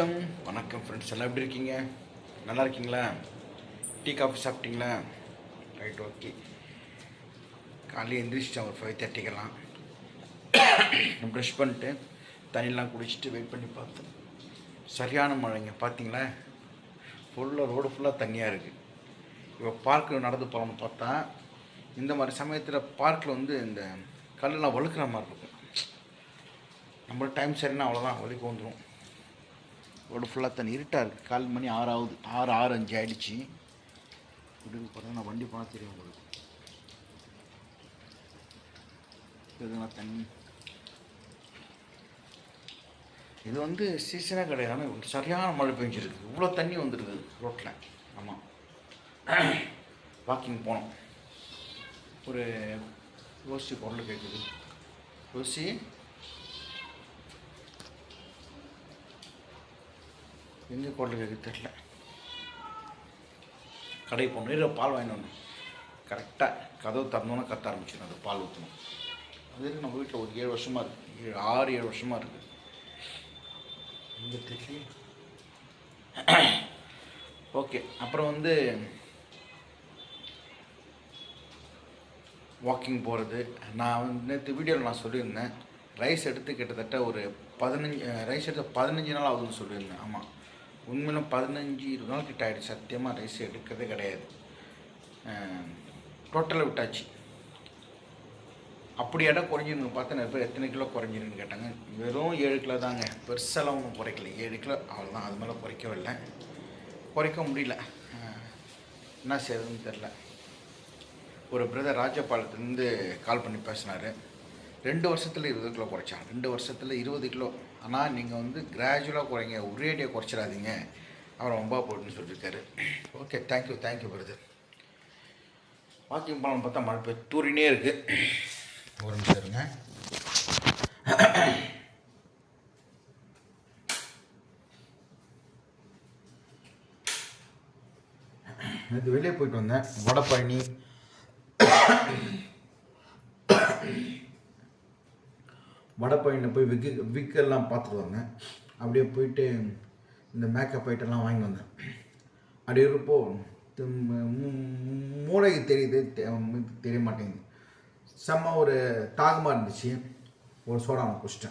வணக்கம். வணக்கம் ஃப்ரெண்ட்ஸ் எல்லாம் எப்படி இருக்கீங்க? நல்லா இருக்கீங்களா? டீ காஃபி சாப்பிட்டீங்களா? ரைட் ஓகே காலையில் எந்திரிச்சிட்டேன். ஒரு ஃபைவ் தேர்ட்டிக்கெல்லாம் ப்ரெஷ் பண்ணிட்டு தண்ணியெலாம் குடிச்சிட்டு வெயிட் பண்ணி பார்த்தேன். சரியான மழைங்க. பார்த்தீங்களா ஃபுல்லாக ரோடு ஃபுல்லாக தண்ணியாக இருக்குது இப்போ பார்க்கில் நடந்து போகலாம்னு பார்த்தா இந்த மாதிரி சமயத்தில் பார்க்கில் வந்து இந்த கல்லெல்லாம் வழுக்கிற மாதிரி இருக்கும். நம்மளுக்கு டைம் சரின்னா அவ்வளோதான் வலிக்கு வந்துடும் ரோடு ஃபுல்லாக தண்ணி இருட்டாக இருக்குது கால் மணி ஆறு ஆகுது. ஆறு ஆறு அஞ்சு ஆகிடுச்சு இப்படி பார்த்தீங்கன்னா வண்டி போனால் தெரியும் உங்களுக்கு. இதுனா தண்ணி? இது வந்து சீசனாக கிடையாது. ஆனால் சரியான மழை பெஞ்சிருக்கு. இவ்வளோ தண்ணி வந்துடுது ரோட்டில் ஆமாம் வாக்கிங் போனோம். ஒரு ரோசி குரல் கேட்குது ரோசி எங்கே குரல் கேட்குது தெரில கடை போகணும் இல்லை பால் வாங்கினோம் கரெக்டாக கதவு திறந்தோன்னே கத்த ஆரம்பிச்சிடும் அது பால் ஊற்றணும் அது நம்ம வீட்டில் ஒரு ஏழு வருஷமாக இருக்குது ஏழு ஆறு ஏழு வருஷமாக இருக்குது எங்கே தெரியல ஓகே அப்புறம் வந்து வாக்கிங் போகிறது நான் வந்து நேற்று வீடியோவில் நான் சொல்லியிருந்தேன். ரைஸ் எடுத்து கிட்டத்தட்ட ஒரு பதினஞ்சு ரைஸ் எடுத்து பதினஞ்சு நாள் ஆகுதுன்னு சொல்லியிருந்தேன். ஆமாம் உண்மையிலும் பதினஞ்சு இருபது நாள் கிட்ட ஆகிடுச்சு சத்தியமாக ரைஸ் எடுக்கிறதே கிடையாது. டோட்டலாக விட்டாச்சு. அப்படி இடம் குறைஞ்சிருந்து பார்த்தா நிறைய பேர் எத்தனை கிலோ குறைஞ்சிருன்னு கேட்டாங்க. வெறும் ஏழு கிலோ தாங்க. பெருசெல்லாம் ஒன்றும் குறைக்கல. ஏழு கிலோ அவ்வளோதான் அது மேலே குறைக்கவில்லை குறைக்க முடியல. என்ன செய்யறதுன்னு தெரில ஒரு பிரதர் ராஜபாளையத்துலேருந்து கால் பண்ணி பேசினார். ரெண்டு வருஷத்தில் இருபது கிலோ குறைச்சான். ரெண்டு வருஷத்தில் இருபது கிலோ. ஆனால் நீங்கள் வந்து கிராஜுவலாக குறைங்க ஒரேடியாக குறைச்சிடாதீங்க. அவர் ரொம்ப போட்டுன்னு சொல்லியிருக்காரு okay thank you thank you brother walking போகலான்னு பார்த்தா மழை பெய்ய தூரினே இருக்குது ஒரு நிமிஷம் இருங்க. நேற்று வெளியே போயிட்டு வந்தேன். வடப்பழனி வடபழனியில் போய் விக்கு விக்கெல்லாம் பார்த்துட்டு வந்தேன் அப்படியே போயிட்டு இந்த மேக்கப் ஐட்டம்லாம் வாங்கி வந்தேன். அப்படி இருப்போ மூளை மூளைக்கு தெரியுது தெரிய மாட்டேங்குது செம்ம ஒரு தாகமாக இருந்துச்சு. ஒரு சோடா குடிச்சிட்டேன்.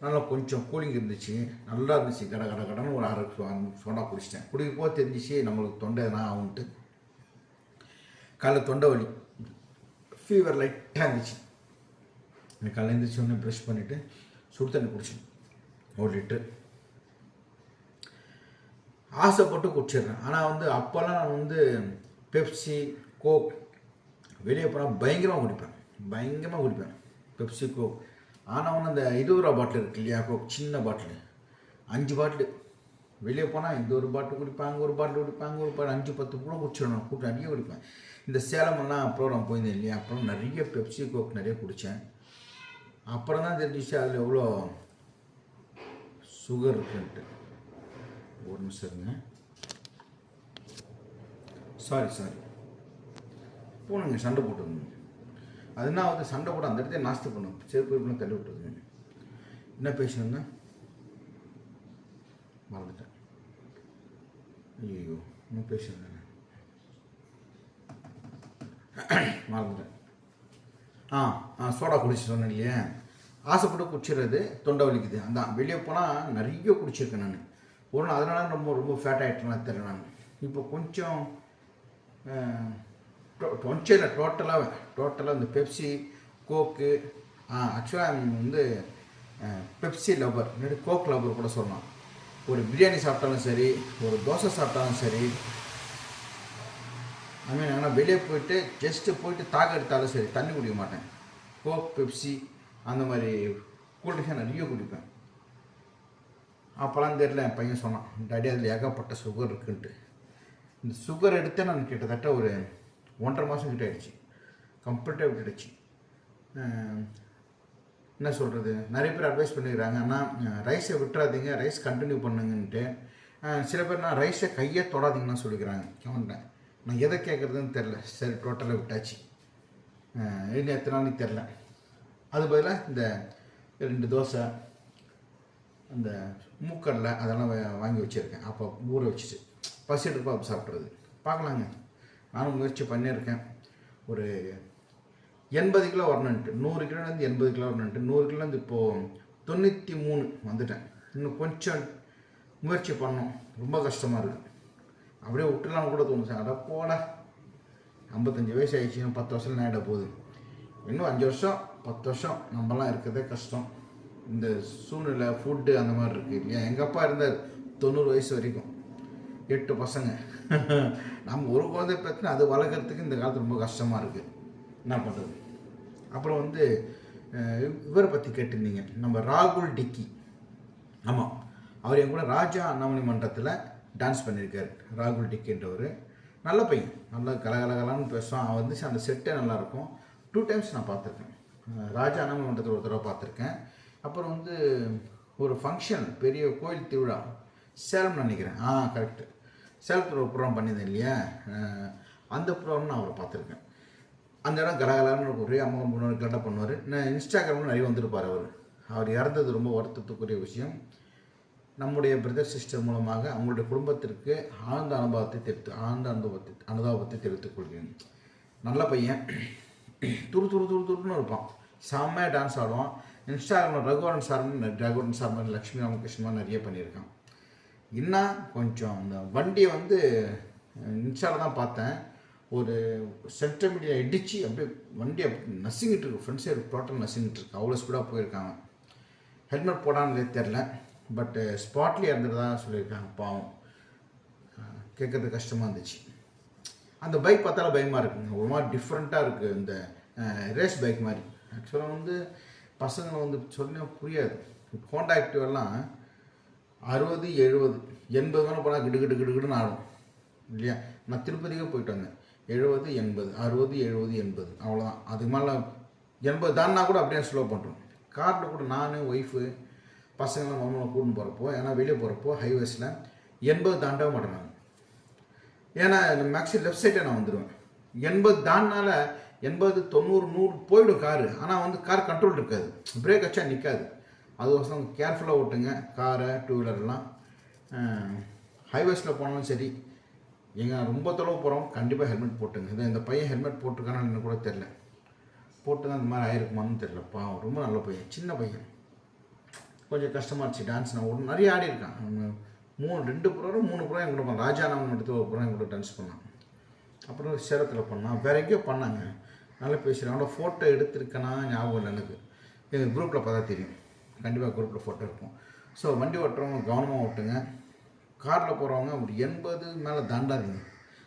நல்லா கொஞ்சம் கூலிங் இருந்துச்சு. நல்லா இருந்துச்சு. கட கட கடன்னு ஒரு அரை சோ- சோடா குடிச்சிட்டேன். குடிக்க தெரிஞ்சிச்சு நம்மளுக்கு தொண்டை எதனா ஆகுன்ட்டு காலைல தொண்டை வலி. ஃபீவர் லைட்டாக இருந்துச்சு. நான் காலையில் எழுந்திரிச்சு உடனே ப்ரஷ் பண்ணிவிட்டு சுடு தண்ணி குடிச்சேன் ஒரு லிட்டர். ஆசைப்பட்டு குடிச்சிடுறேன். ஆனால் வந்து அப்போல்லாம் நான் வந்து பெப்சி கோக் வெளியே போனால் பயங்கரமாக குடிப்பேன். பயங்கரமாக குடிப்பேன். Pepsi Coke. ஆனால் ஒன்று அந்த இது ஒரு பாட்டில் இருக்கு இல்லையா கோக்? சின்ன பாட்டில் அஞ்சு பாட்டில் வெளியே போனால் இந்த ஒரு பாட்டில் குடிப்பாங்க ஒரு பாட்டில் குடிப்பாங்க ஒரு பாட்டில் அஞ்சு பத்து கூட குடிச்சிடணும் கூட்டம் நிறைய குடிப்பேன். இந்த சேலமெல்லாம் ப்ரோக்ராம் போயிருந்தேன் இல்லையா அப்புறம் நிறைய பெப்சி கோக் நிறைய குடித்தேன் அப்புறம் தான் தெரிஞ்சிச்சு அதில் எவ்வளோ சுகர் இருக்குன்ட்டு. ஒரு நிமிஷம் இருங்க. சாரி சாரி பூனைங்க சண்டை போட்டுருங்க அது வந்து சண்டை போட அந்த இடத்துல நாஸ்தி பண்ணும். செருப்பு தள்ளி விட்டுருங்க என்ன பேசணுங்க மறந்துட்டேன். ஐயோ இன்னும் பேசணும் மறந்துட்டேன். ஆ ஆ சோடா குடிச்சு சொன்னேன் இல்லையே ஆசைப்பட்டு குடிச்சிடுறது தொண்டை வலிக்குது. அதான் வெளியே போனால் நிறைய குடிச்சிருக்கேன் நான். ஒரு நாள் அதனால ரொம்ப ரொம்ப ஃபேட் ஆகிட்டேன் தெரியல நான். இப்போ கொஞ்சம் அஹ், கொஞ்சம் இல்லை டோட்டலாக டோட்டலாக இந்த பெப்சி கோக்கு ஆக்சுவலாக வந்து பெப்சி லவர் கோக் லவர் கூட சொல்லலாம். ஒரு பிரியாணி சாப்பிட்டாலும் சரி ஒரு தோசை சாப்பிட்டாலும் சரி ஐ மீன் ஆனால் வெளியே போயிட்டு ஜஸ்ட்டு போயிட்டு தாக எடுத்தாலும் சரி தண்ணி குடிக்க மாட்டேன். கோக் பெப்சி அந்த மாதிரி கூல்ட்ரிங்க்ஸாக நிறைய குடிப்பேன். அப்போலாம் தெரியல என் பையன் சொன்னான் டாடி அதில் ஏகப்பட்ட சுகர் இருக்குன்ட்டு. இந்த சுகர் எடுத்தே நான் கிட்டத்தட்ட ஒரு ஒன்றரை மாதம் கிட்ட ஆயிடுச்சு. கம்ப்ளீட்டாக விட்டுடுச்சு. என்ன சொல்கிறது நிறைய பேர் அட்வைஸ் பண்ணிக்கிறாங்க ஆனால் ரைஸை விட்டுறாதீங்க ரைஸ் கண்டினியூ பண்ணுங்கன்ட்டு. சில பேர் நான் ரைஸை கையே தொடாதீங்கன்னு சொல்லிக்கிறாங்க அவன்கிட்ட நான் எதை கேட்குறதுன்னு தெரில சரி டோட்டலாக விட்டாச்சு. இன்னும் எத்தனை நாளைக்கு தெரில அது பதிலாக இந்த ரெண்டு தோசை அந்த மூக்கடலை அதெல்லாம் வாங்கி வச்சுருக்கேன். அப்போ ஊற வச்சுட்டு பசி எடுப்பா அப்போ சாப்பிட்றது. பார்க்கலாங்க. நானும் முயற்சி பண்ணியிருக்கேன். ஒரு எண்பது கிலோ வரணுன்ட்டு நூறு கிலோலேருந்து எண்பது கிலோ வரணுன்ட்டு நூறு கிலோலேருந்து இப்போது தொண்ணூற்றி மூணு வந்துட்டேன். இன்னும் கொஞ்சம் முயற்சி பண்ணோம் ரொம்ப கஷ்டமாக இருக்குது அப்படியே விட்டுலாம் கூட தோணும் சார். அதை போடா ஐம்பத்தஞ்சு வயசு ஆயிடுச்சு இன்னும் பத்து வருஷம் நேட போகுது? இன்னும் அஞ்சு வருஷம் பத்து வருஷம் நம்மலாம் இருக்கிறதே கஷ்டம். இந்த சூழ்நிலை ஃபுட்டு அந்த மாதிரி இருக்குது இல்லையா? எங்கள் அப்பா இருந்தார் தொண்ணூறு வயசு வரைக்கும். எட்டு பசங்க. நம்ம ஒரு குழந்தை பற்றின அது வளர்க்குறதுக்கு இந்த காலத்து ரொம்ப கஷ்டமாக இருக்குது என்ன பண்ணுறது அப்புறம் வந்து இவரை பற்றி கேட்டிருந்தீங்க. நம்ம ராகுல் டிக்கி. ஆமாம் அவர் என் கூட ராஜா அண்ணாமலை மன்றத்தில் டான்ஸ் பண்ணியிருக்காரு. ராகுல் டிக்கின்றவர் நல்ல பையன். நல்லா கலகலகலான்னு பேசுவான். அவன் வந்து அந்த செட்டே நல்லாயிருக்கும். டூ டைம்ஸ் நான் பார்த்துருக்கேன். ராஜா அண்ணாமலை மன்றத்தில் ஒரு தடவை பார்த்துருக்கேன். அப்புறம் வந்து ஒரு ஃபங்க்ஷன் பெரிய கோயில் திருவிழா. சேலம் நினைக்கிறேன். ஆ கரெக்டு சேலத்தில் ஒரு ப்ரோக்ராம் பண்ணியிருந்தேன் இல்லையா? அந்த ப்ரோக்ராம் நான் அவரை பார்த்துருக்கேன். அந்த இடம் கலகலான்னு ஒரே அம்மா பண்ணுவார் கரெக்டாக பண்ணுவார். நான் இன்ஸ்டாகிராமில் நிறைய வந்திருப்பார் அவர். அவர் இறந்தது ரொம்ப வருத்தத்துக்குரிய விஷயம். நம்முடைய பிரதர் சிஸ்டர் மூலமாக அவங்களுடைய குடும்பத்திற்கு ஆழ்ந்த அனுபவத்தை தெரிவித்து ஆழ்ந்த அனுபவத்தை அனுதாபத்தை தெரிவித்துக் கொள்கிறேன். நல்ல பையன். துரு துரு துரு துருன்னு இருப்பான். செம்மையாக டான்ஸ் ஆடுவான். இன்ஸ்டாகிராமில் ரகுவரன் சார் ரகுவரன் சார் மாதிரி லக்ஷ்மி ராமகிருஷ்ணன் நிறைய பண்ணியிருக்கான். இன்னும் கொஞ்சம் அந்த வண்டியை வந்து இன்ஸ்டாவில் தான் பார்த்தேன். ஒரு சென்டிமீட்டர் இடித்து அப்படியே வண்டி அப்படி நசுங்கிட்டு இருக்கு. ஃப்ரண்ட் சைடு டோட்டல் நசுங்கிட்டு இருக்கு. அவ்வளோ ஸ்பீடாக போயிருக்காங்க ஹெல்மெட் போடான்னு தெரில பட்டு ஸ்பாட்லேயே இருந்துட்டு தான் சொல்லியிருக்காங்க பாவம். கேட்குறது கஷ்டமாக இருந்துச்சு. அந்த பைக் பார்த்தாலும் பயமாக இருக்குங்க. ஒரு மாதிரி டிஃப்ரெண்ட்டாக இருக்குது இந்த ரேஸ் பைக் மாதிரி. ஆக்சுவலாக வந்து பசங்களை வந்து சொன்னா புரியாது. ஹோண்டா ஆக்டிவ் எல்லாம் அறுபது எழுபது எண்பது மேலே போனால் கிடு கிடு கிடு கிடுன்னு ஆடும். இல்லையா? நான் திருப்பதிக்கே போயிட்டு வந்தேன். எழுபது எண்பது அறுபது எழுபது எண்பது. அவ்வளோதான் அதுக்கு மேலே எண்பது தான்னா கூட அப்படியே ஸ்லோ பண்ணுறோம் காரில் கூட நான் ஒய்ஃபு பசங்களாம் மாமனை கூட்டின்னு போகிறப்போ ஏன்னா வெளியே போகிறப்போ ஹைவேஸில் எண்பது தாண்டவே மாட்டேன் ஏன்னா மேக்ஸி லெஃப்ட் சைடே நான் வந்துடுவேன் எண்பது தாண்டினால எண்பது தொண்ணூறு நூறு போயிடும் காரு. ஆனால் வந்து கார் கண்ட்ரோல் இருக்காது. பிரேக் வச்சா நிற்காது அதுக்கோசரம் கேர்ஃபுல்லாக ஓட்டுங்க. காரை டூ வீலர்லாம் ஹைவேஸில் போனாலும் சரி எங்கே ரொம்ப தொலைவு போகிறோம் கண்டிப்பாக ஹெல்மெட் போட்டுங்க. இதை இந்த பையன் ஹெல்மெட் போட்டிருக்கானு கூட தெரில போட்டு தான் இந்த மாதிரி ஆயிருக்குமான்னு தெரில பாவம் ரொம்ப நல்ல பையன் சின்ன பையன். கொஞ்சம் கஷ்டமாக இருந்துச்சு. டான்ஸ் நான் ஒன்று நிறைய ஆடி இருக்கான். மூணு ரெண்டு ப்ரோக்ராம் மூணு ப்ரோக்ராம் கூட பண்ணான் ராஜா எடுத்து ஒரு ப்ரோக்ராம் கூட டான்ஸ் பண்ணான் அப்புறம் சேலத்தில் பண்ணான் வேற எங்கேயோ பண்ணாங்க. நல்லா பேசுகிறேன் அவனோட ஃபோட்டோ எடுத்திருக்கேனா ஞாபகம் இல்லை எனக்கு. எங்கள் குரூப்பில் பார்த்தா தெரியும். கண்டிப்பாக குரூப்பில் ஃபோட்டோ இருக்கும். ஸோ வண்டி ஓட்டுறவங்க கவனமாக ஓட்டுங்க. காரில் போகிறவங்க ஒரு எண்பது மேலே தாண்டாதீங்க.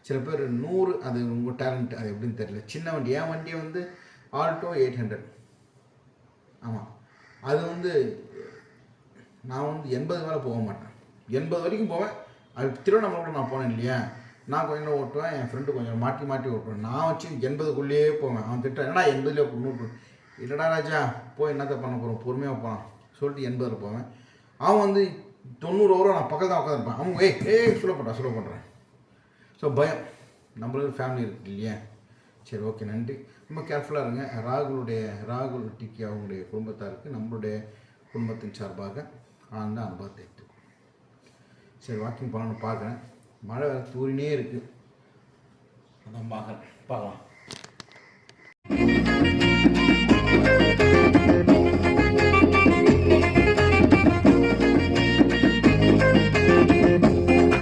சில பேர் நூறு அது உங்கள் டேலண்ட் அது எப்படின்னு தெரியல. சின்ன வண்டி. என் வண்டி வந்து ஆல்டோ எயிட் ஹண்ட்ரட் ஆமாம் அது வந்து நான் வந்து எண்பது மேலே போக மாட்டேன். எண்பது வரைக்கும் போவேன். அது திருவண்ணாமலை கூட நான் போனேன் இல்லையா? நான் கொஞ்சம் ஓட்டுவேன் என் ஃப்ரெண்டு கொஞ்சம் மாட்டி மாட்டி ஓட்டுவேன். நான் வச்சு எண்பதுக்குள்ளேயே போவேன். அவன் திட்டம் என்னடா எண்பதுலேயே போ- நூறு இல்லைடா ராஜா போய் என்னத்தை பண்ண போகிறோம் பொறுமையாக போகலாம் சொல்லிட்டு எண்பதில் போவேன். அவன் வந்து தொண்ணூறு ஓவரோ நான் பக்கத்தில் தான் உட்காந்துருப்பேன் அவன் ஏய் ஏய் சொல்ல பண்ணுறேன் சொல்ல பண்ணுறேன் ஸோ பயம். நம்மளுக்கு ஃபேமிலி இருக்கு இல்லையா? சரி ஓகே நன்றி. ரொம்ப கேர்ஃபுல்லாக இருங்க. ராகுலுடைய ராகுல் டிக்கி அவங்களுடைய குடும்பத்தாருக்கு நம்மளுடைய குடும்பத்தின் சார்பாக. ஆழ்ந்த அனுபவத்தை எடுத்துக்கோ சரி வாக்கிங் போகலான்னு பார்க்குறேன். மழை தூரினே இருக்குது அதான் பார்க்குறேன். பார்க்கலாம்.